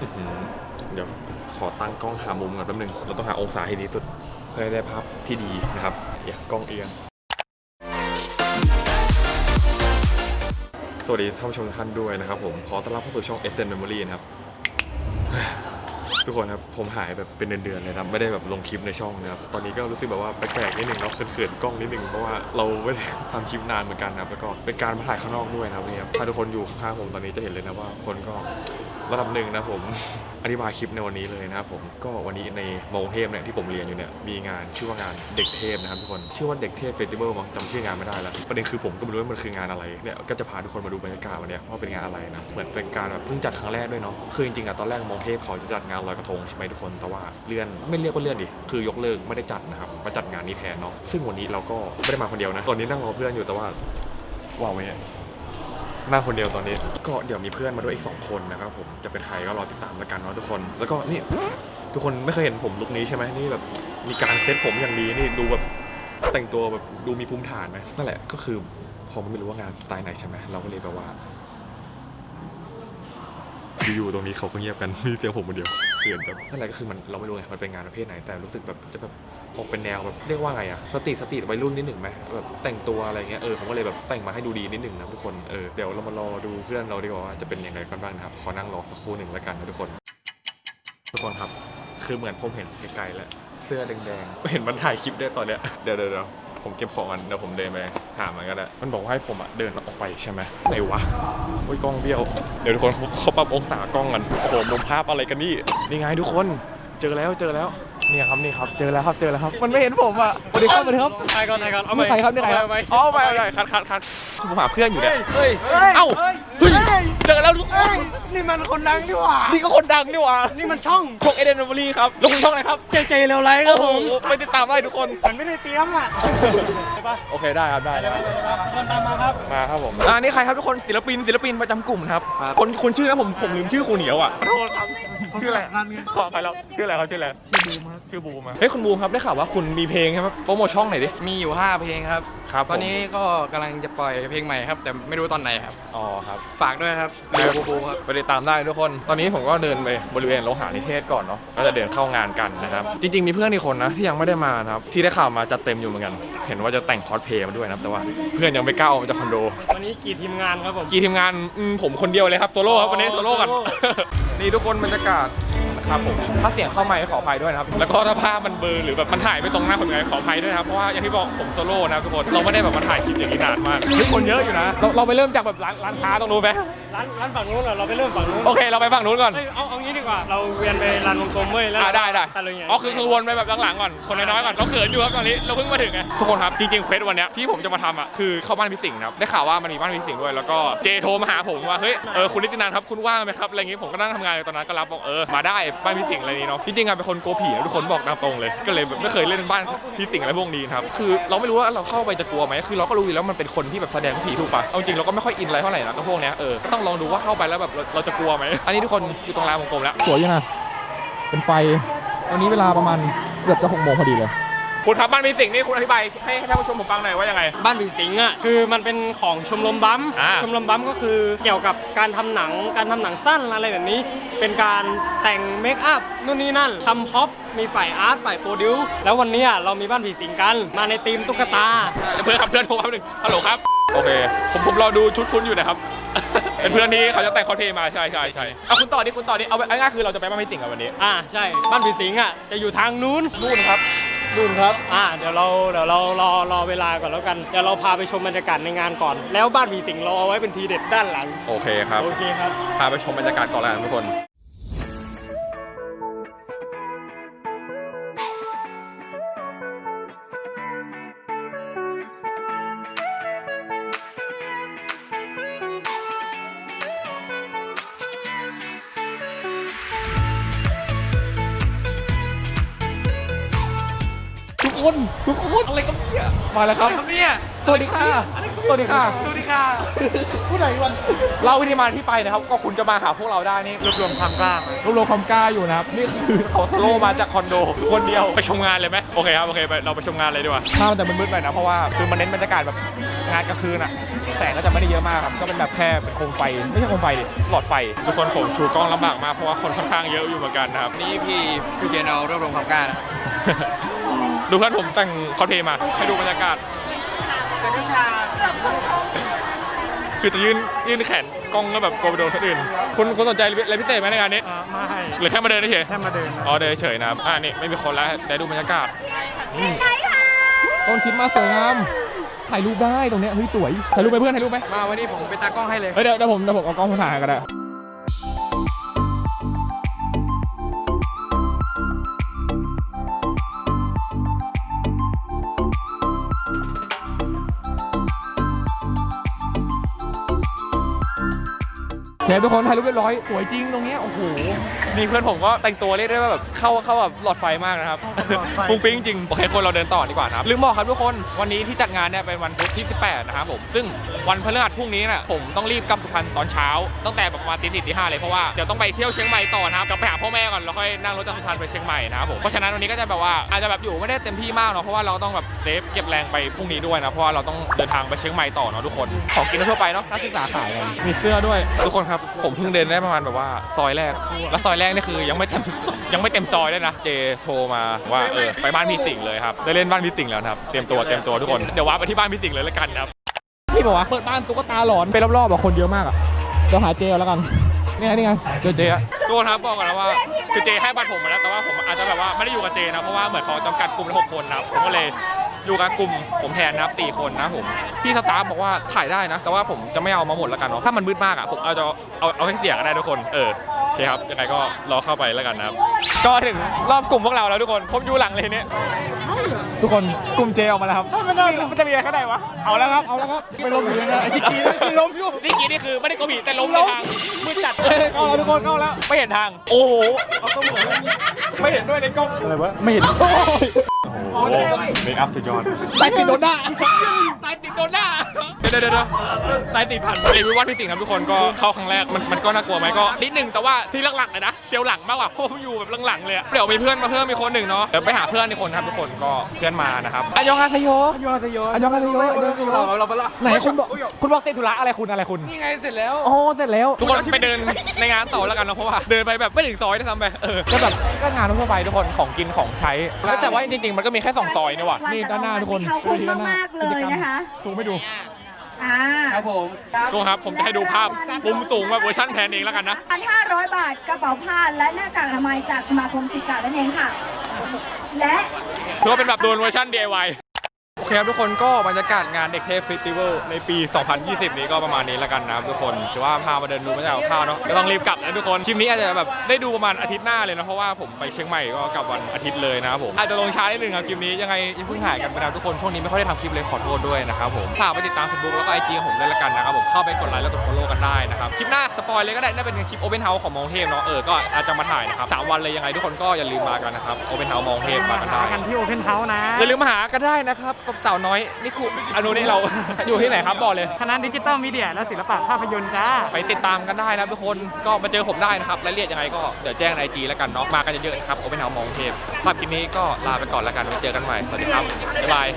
อื้อหือเดี๋ยวขอตั้งกล้องหามุมก่อนแป๊บนึง เราต้องหาองศาให้ดีที่สุดเพื่อให้ได้ภาพที่ดีนะครับอย่ากล้องเอียง สวัสดีท่านผู้ชมทุกท่านด้วยนะครับผมขอต้อนรับเข้าสู่ช่อง e x t e n Memory นะครับ ทุกคนครับผมหายแบบเป็นเดือนๆเลยนะไม่ได้แบบลงคลิปในช่องนะครับตอนนี้ก็รู้สึกแบบว่าแปลกๆนิดนึงเนาะเขินๆกล้องนิดนึงเพราะว่าเราไม่ได้ทำคลิปนานเหมือนกันนะครับแล้วก็เป็นการมาถ่ายข้างนอกด้วยนะครับเนี่ยถ้าทุกคนอยู่ข้างๆผมตอนนี้จะเห็นเลยนะว่าคนก็ ระดับหนึ่งนะผมอธิบายคลิปในวันนี้เลยนะครับผมก็วันนี้ในมงเทพเนี่ยที่ผมเรียนอยู่เนี่ยมีงานชื่อว่างานเด็กเทพนะครับทุกคนชื่อว่าเด็กเทพเฟสติวัลมั้งจำชื่องานไม่ได้แล้วประเด็นคือผมก็ไม่รู้ว่ามันคืองานอะไรเนี่ยก็จะพาทุกคนมาดูบรรยากาศวันนี้ว่าเป็นงานอะไรนะเหมือนเป็นการแบบเพิ่งจัดครั้งแรกด้วยเนาะคือจริงๆอะตอนแรกมงเทพเขาจะจัดงานลอยกระทงใช่ไหมทุกคนแต่ว่าเลื่อนไม่เรียกว่าเลื่อนดิคือยกเลิกไม่ได้จัดนะครับมาจัดงานนี้แทนเนาะซึ่งวันนี้เราก็ไม่ได้มาคนเดียวนะตอนนี้นั่งรอเพื่อนอยู่แต่ว่าว้าวไหม นั่งคนเดียวตอนนี้ ก็เดี๋ยวมีเพื่อนมาด้วยอีก 2 คนนะครับผมจะเป็นใครก็รอติดตามแล้วกันเนาะทุกคน แล้วก็นี่ทุกคนไม่เคยเห็นผมลุคนี้ใช่ไหมนี่แบบมีการเซ็ตผมอย่างดีนี่ดูแบบแต่งตัวแบบดูมีภูมิฐานไหมนั่นแหละก็คือพอมันไม่รู้ว่างานสไตล์ไหนใช่ไหมเราก็เลยแบบว่าอยู่ๆตรงนี้เขาก็เงียบกันมีเสียงผมคนเดียวเขินแบบนั่นแหละก็คือมันเราไม่รู้ไงมันเป็นงานประเภทไหนแต่รู้สึกแบบจะแบบ ออกเป็นแนวแบบเรียกว่าไงอะสตรีทสตรีทวัยรุ่นนิดหนึ่งไหมแบบแต่งตัวอะไรเงี้ยเออผมก็เลยแบบแต่งมาให้ดูดีนิดหนึ่งนะทุกคนเออเดี๋ยวเรามารอดูเพื่อนเราดีกว่าว่าจะเป็นยังไงกันบ้างนะครับขอนั่งรอสักครู่หนึ่งแล้วกันนะทุกคน ทุกคนครับ คือเหมือนผมเห็นไกลๆแล้วเสื้อแดงๆเห็นมันถ่ายคลิปได้ตอนเนี้ยเดี๋ยวเดี๋ยวเดี๋ยวผมเก็บของกันเดี๋ยวผมเดินไปหามันก็ได้มันบอกว่าให้ผมอะเดินออกไปใช่ไหมไหนวะโอ้ยกล้องเบี้ยวเดี๋ยวทุกคนเขาเขาปรับองศากล้องกันโอ้โหมุมภาพอะไรกันนี่นี่ไงทุกคน เจอแล้วเจอแล้ว เนี่ยครับนี่ครับเจอแล้วครับเจอแล้วครับ มันไม่เห็นผมอะสวัสดีครับสวัสดีครับไปก่อนไปก่อนเอานี่ใครครับนี่ใครครับเอาไปอ๋อไปไปคัดคัดคัดผมหาเพื่อนอยู่เนี่ยเฮ้ยเอ้า เฮ้ยเจอแล้วทุกคนนี่มันคนดังดีกว่า นี่ก็คนดังนี่หว่านี่มันช่องพวกเอเดนบุรีครับแล้วคุณช่องอะไรครับเจเจเร็วไรครับผมไปติดตามได้ทุกคน มันไม่ได้เตรียมอะใช่ปะโอเคได้ครับได้ได้คนตามมาครับมาครับผมอ่านี่ใครครับทุกคนศิลปินศิลปินประจำกลุ่มนะครับคนคนชื่อนะผมผมลืมชื่อครูเหนียวอะขอโทษครับชื่ออะไรขอใครแล้วชื่ออะไรครับชื่ออะไรชื่อบูมครับชื่อบูมเฮ้ยคุณบูมครับได้ข่าวว่าคุณมีเพลงใช่ไหมโปรโมทช่องหน่อยดิมีอยู่ 5 เพลงครับครับตอนนี้ก็กำลังจะปล่อยเพลงใหม่ครับ แต่ไม่รู้ตอนไหนครับ อ๋อครับฝากด้วยครับเรียวบูบูครับ ไปติดตามได้ทุกคน ตอนนี้ผมก็เดินไปบริเวณโลหะนิเทศก่อนเนาะก็จะเดินเข้างานกันนะครับ จริง ๆ มีเพื่อนอีกคนนะที่ยังไม่ได้มานะครับ ที่ได้ข่าวมาจัดเต็มอยู่เหมือนกัน เห็นว่าจะแต่งคอสเพลย์มาด้วยนะครับแต่ว่าเพื่อนยังไม่กล้าออกมาจากคอนโด วันนี้กี่ทีมงานครับผม กี่ทีมงานอืมผมคนเดียวเลยครับโซโล่ครับวันนี้โซโล่กันโซโล่นี่ทุกคนบรรยากาศ นะครับผมถ้าเสียงเข้าไมค์ขออภัยด้วยนะครับแล้วก็ถ้าภาพมันเบลอหรือแบบมันถ่ายไม่ตรงหน้าคนไงขออภัยด้วยนะครับเพราะว่าอย่างที่บอกผมโซโล่นะครับทุกคนเราไม่ได้แบบมาถ่ายคลิปอย่างนี้นานมากเฮ้ยคนเยอะอยู่นะเราเราไปเริ่มจากแบบร้านร้านค้าตรงนู้นไหม ร้านร้านฝั่งนู้นเหรอเราไปเริ่มฝั่งนู้นโอเค เราไปฝั่งนู้นก่อนเอ้ยเอาเอางี้ดีกว่า เราเวียนไปร้านวงกลมเว้ยแล้วอ่าได้ได้ตะลึงอย่างอ๋อคือคือวนไปแบบหลังๆก่อนคนน้อยๆก่อนเราเขินอยู่ครับตอนนี้เราเพิ่งมาถึงไงทุกคนครับจริงๆเควสวันเนี้ยที่ผมจะมาทำอะคือเข้าบ้านพี่สิงห์นะครับได้ข่าวว่ามันมีบ้านพี่สิงห์ด้วยแล้วก็เจโทรมาหาผมว่าเฮ้ยเออคุณนิตินันครับคุณว่างไหมครับอะไรอย่างงี้ผมก็นั่งทำงานอยู่ตอนนั้นก็รับบอกเออมาได้บ้านพี่สิงห์อะไรนี้เนาะจริงๆอะเป็นคนโกลัวผีนะทุกคนบอกตามตรงเลย ก็เลยแบบไม่เคยเล่นบ้านพี่สิงห์อะไรพวกนี้นะครับคือเราไม่รู้ว่าเราเข้าไปจะกลัวไหมคือเราก็รู้อยู่แล้วมันเป็นคนที่แบบแสดงผีถูกปะเอาจริงเราก็ไม่ค่อยอินอะไรเท่าไหร่นะกับพวกเนี้ยเออก็ต้องลองดูว่าเข้าไปแล้วแบบเราเราจะกลัวไหม อันนี้ทุกคนอยู่ตรงลานวงกลมแล้ว สวยอยังนะเป็นไฟ วันนี้เวลาประมาณเกือบจะหกโมงพอดีเลย คุณครับบ้านมีสิ่งนี่คุณอธิบายให้ให้ท่านผู้ชมผมฟังหน่อยว่ายังไง บ้านผีสิงอะคือมันเป็นของชมรมบัมอ่า ชมรมบัมก็คือเกี่ยวกับการทำหนังการทำหนังสั้นอะไรแบบนี้ เป็นการแต่งเมคอัพนู่นนี่นั่นทำพ็อปมีฝ่ายอาร์ตฝ่ายโปรดิวซ์แล้ววันเนี้ยเรามีบ้านผีสิงกัน มาในธีมตุ๊กตา เพื่อนครับเพื่อนโทรครับหนึ่งฮัลโหลครับ โอเค ผมผมรอดูชุดคุณอยู่นะครับ เป็นเพื่อนที่เขาจะแต่งคอสเพลย์มาใช่ใช่ใช่เอาคุณต่อดิคุณต่อดิเอาเอาง่ายๆคือเราจะไปบ้านพี่สิงห์กันวันนี้ อ่าใช่ บ้านผีสิงอะจะอยู่ทางนู้นนู่นครับ นู่นครับ อ่าเดี๋ยวเราเดี๋ยวเรารอรอเวลาก่อนแล้วกันเดี๋ยวเราพาไปชมบรรยากาศในงานก่อน แล้วบ้านผีสิงเราเอาไว้เป็นทีเด็ดด้านหลัง โอเคครับ โอเคครับ พาไปชมบรรยากาศก่อนแล้วกันทุกคน คนทุกคนอะไรครับเนี่ยมาแล้วครับครับ เนี่ยสวัสดีค่ะสวัสดีค่ะ สวัสดีค่ะผู้ใดวันเล่าวิธีมาที่ไปนะครับ ก็คุณจะมาหาพวกเราได้นี่รวบรวมความกล้ารวบรวมความกล้าอยู่นะครับ นี่คือเขาโลมาจากคอนโด คนเดียวไปชมงานเลยไหมโอเคครับโอเคไปเราไปชมงานเลยดีกว่าภาพมันแต่มืดๆหน่อยนะเพราะว่าคือมันเน้นบรรยากาศแบบงานกลางคืนอะแสงก็จะไม่ได้เยอะมากครับก็เป็นแบบแค่เป็นโคมไฟไม่ใช่โคมไฟดิหลอดไฟทุกคนผมชูกล้องลำบากมากเพราะว่าคนค่อนข้างเยอะอยู่เหมือนกันนะครับนี่พี่พี่เชียนเอารวบรวมความกล้านะครับ ดูเพื่อนผมแต่งคอสเพลย์มา ให้ดูบรรยากาศคือจะยื่นยื่นแขนกล้องก็แบบกลัวไปโดนคนอื่น คุณคุณสนใจอะไรพิเศษไหมในงานนี้อ่าไม่หรือแค่มาเดินเฉยแค่มาเดินอ๋อเดินเฉยนะครับอ่านี่ไม่มีคนแล้วได้ดูบรรยากาศต้นชิ้นมาสวยงาม ถ่ายรูปได้ตรงเนี้ยเฮ้ยสวย ถ่ายรูปไปเพื่อนถ่ายรูปไหมมาวันนี้ผมเป็นตากล้องให้เลย เฮ้ยเดี๋ยวเดี๋ยวผมเดี๋ยวผมเอากล้องมาถ่ายกันได้ โอเคทุกคนถ่ายรูปเรียบร้อยสวยจริงตรงเนี้ยโอ้โหนี่เพื่อนผมก็แต่งตัวเรียกได้ว่าแบบเข้าเข้าแบบหลอดไฟมากนะครับหลอดไฟปุ้งปิ้งจริงโอเคคนเราเดินต่อดีกว่านะครับลืมบอกครับทุกคนวันนี้ที่จัดงานเนี่ยเป็นวันพุธที่ 18 นะครับผมซึ่งวันพฤหัสพรุ่งนี้น่ะผมต้องรีบกลับสุพรรณตอนเช้า ตั้งแต่ประมาณตีสี่ตีห้าเลยเพราะว่าเดี๋ยวต้องไปเที่ยวเชียงใหม่ต่อนะครับกลับไปหาพ่อแม่ก่อนแล้วค่อยนั่งรถจากสุพรรณไปเชียงใหม่นะครับผมเพราะฉะนั้นวันนี้ก็จะแบบว่าอาจจะแบบอยู่ไม่ได้เต็มที่มากเนาะเพราะว่าเราต้องแบบเซฟเก็บแรงไปพรุ่งนี้ด้วยนะเพราะว่าเราต้องเดินทางไปเชียงใหม่ต่อเนาะทุกคนของกินทั่วไปเนาะนักศึกษาขายกันมีเสื้อด้วยทุกคนครับผมเพิ่งเดินได้ประมาณแบบว่าซอยแรก แล้วซอยแรกนี่คือยังไม่เต็มยังไม่เต็มซอยด้วยนะ เจโทรมาว่าเออไปบ้านพี่สิงห์เลยครับได้เล่นบ้านพี่สิงห์แล้วนะครับเตรียมตัวเตรียมตัวทุกคนเดี๋ยวว่าไปที่บ้านพี่สิงห์เลยละกันครับนี่บอกว่าเปิดบ้านตุ๊กตาหลอนไปรอบๆอะคนเยอะมากอะเดี๋ยวหาเจเอาแล้วกันนี่ไงนี่ไงเจอเจอะทุกคนครับบอกก่อนนะว่าคือเจให้บัตรผมมาแล้วแต่ว่าผมอาจจะแบบว่าไม่ได้อยู่กับเจนะเพราะว่าเหมือนเขาจำกัดกลุ่มละหกคนนะครับผมก็เลย อยู่กับกลุ่มผมแทนนะครับสี่คนนะครับผมพี่สตาฟบอกว่าถ่ายได้นะ แต่ว่าผมจะไม่เอามาหมดแล้วกันเนาะถ้ามันมืดมากอะผมเอาจะเอาเอาให้เสียก็ได้ทุกคนเออโอเคครับยังไงก็รอเข้าไปแล้วกันนะครับก็ถึงรอบกลุ่มพวกเราแล้วทุกคนผมอยู่หลังเลยเนี่ยทุกคนกลุ่มเจออกมาแล้วครับมันจะมีอะไรข้างในวะเอาแล้วครับเอาแล้วครับไปล้มอยู่นะไอ้ชิคกี้ไปล้มอยู่นี่กี้นี่คือไม่ได้โกบีแต่ล้มในทางมืดจัดเอ้ยเข้าแล้วทุกคนเข้าแล้วไม่เห็นทาง โอ้โหเอาก็เหมือนไม่เห็นด้วยในกล้องอะไรวะไม่เห็น โอ้โหเมคอัพสุดยอดไปติดโดนหน้าตายติดโดนหน้าเดี๋ยวเดี๋ยวเดี๋ยวตายติดผ่านรีวิวว่าพี่สิงห์ครับทุกคนก็เข้าครั้งแรกมันมันก็น่ากลัวไหมก็นิดนึงแต่ว่าที่หลักๆเลยนะเซียวหลังมากกว่าเพราะผมอยู่แบบหลังๆเลยอะเดี๋ยวมีเพื่อนมาเพิ่มมีคนหนึ่งเนาะเดี๋ยวไปหาเพื่อนอีกคนครับทุกคนก็เพื่อนมานะครับอายองอาซโยยอดยอดอายองอาซโยอายองอาซโยเราไปละไหนคุณบอกคุณบอกติดธุระอะไรคุณอะไรคุณนี่ไงเสร็จแล้วโอ้เสร็จแล้วทุกคนไปเดินในงานต่อแล้วกันเนาะเพราะว่าเดินไปแบบไม่ถึงซอยด้วยซ้ำไปเออก็แบบก็งานทั่วไปทุกคนของกินของใช้แต่ว่าจริงๆมันก็มีแค่สองซอยนี่หว่ะนี่ด้านหน้าทุกคนเขาคุ้มมากๆเลยนะคะถูกไม่ดูอ่าครับผมทุกคนครับผมจะให้ดูภาพมุมสูงแบบเวอร์ชันแทนเองแล้วกันนะ1,500 บาทกระเป๋าผ้าและหน้ากากอนามัยจากสมาคมสิทธิ์เก่านั่นเองค่ะ และถือว่าเป็นแบบโดนเวอร์ชัน DIY โอเคครับทุกคนก็บรรยากาศงานเด็กเทพเฟสติวัลในปี 2020 นี้ก็ประมาณนี้แล้วกันนะครับทุกคนถือว่าพามาเดินดูบรรยากาศข้าวเนาะก็ต้องรีบกลับนะทุกคนคลิปนี้อาจจะแบบได้ดูประมาณอาทิตย์หน้าเลยนะเพราะว่าผมไปเชียงใหม่ก็กลับวันอาทิตย์เลยนะครับผมอาจจะลงช้านิดนึงครับคลิปนี้ยังไงอย่าเพิ่งหายกันไปนะทุกคนช่วงนี้ไม่ค่อยได้ทำคลิปเลยขอโทษด้วยนะครับผมฝากไปติดตาม Facebook แล้วก็ IG ของผมด้วยละกันนะครับผมเข้าไปกดไลค์แล้วกด follow กันได้นะครับคลิปหน้าสปอยเลยก็ได้น่าเป็นคลิป Open House ของมองเทพเนาะเออก็อาจจะมาถ่ายนะครับสามวันเลยยังไงทุกคนก็อย่าลืมมากันนะครับ Open House มองเทพมากันได้ กันที่โอเพนเฮาส์นะ อย่าลืมมาหากันได้นะครับกับสาวน้อยนิคุอนุนี่เรา อยู่ที่ไหนครับบอกเลย คณะดิจิตอลมีเดียและศิลปะภาพยนตร์จ้า ไปติดตามกันได้นะทุกคนก็มาเจอผมได้นะครับรายละเอียดยังไงก็เดี๋ยวแจ้งในไอจีแล้วกันเนาะมากันเยอะๆนะครับโอเปนเฮาส์มองเทพสำหรับคลิปนี้ก็ลาไปก่อนแล้วกันไว้เจอกันใหม่สวัสดีครับบ๊ายบาย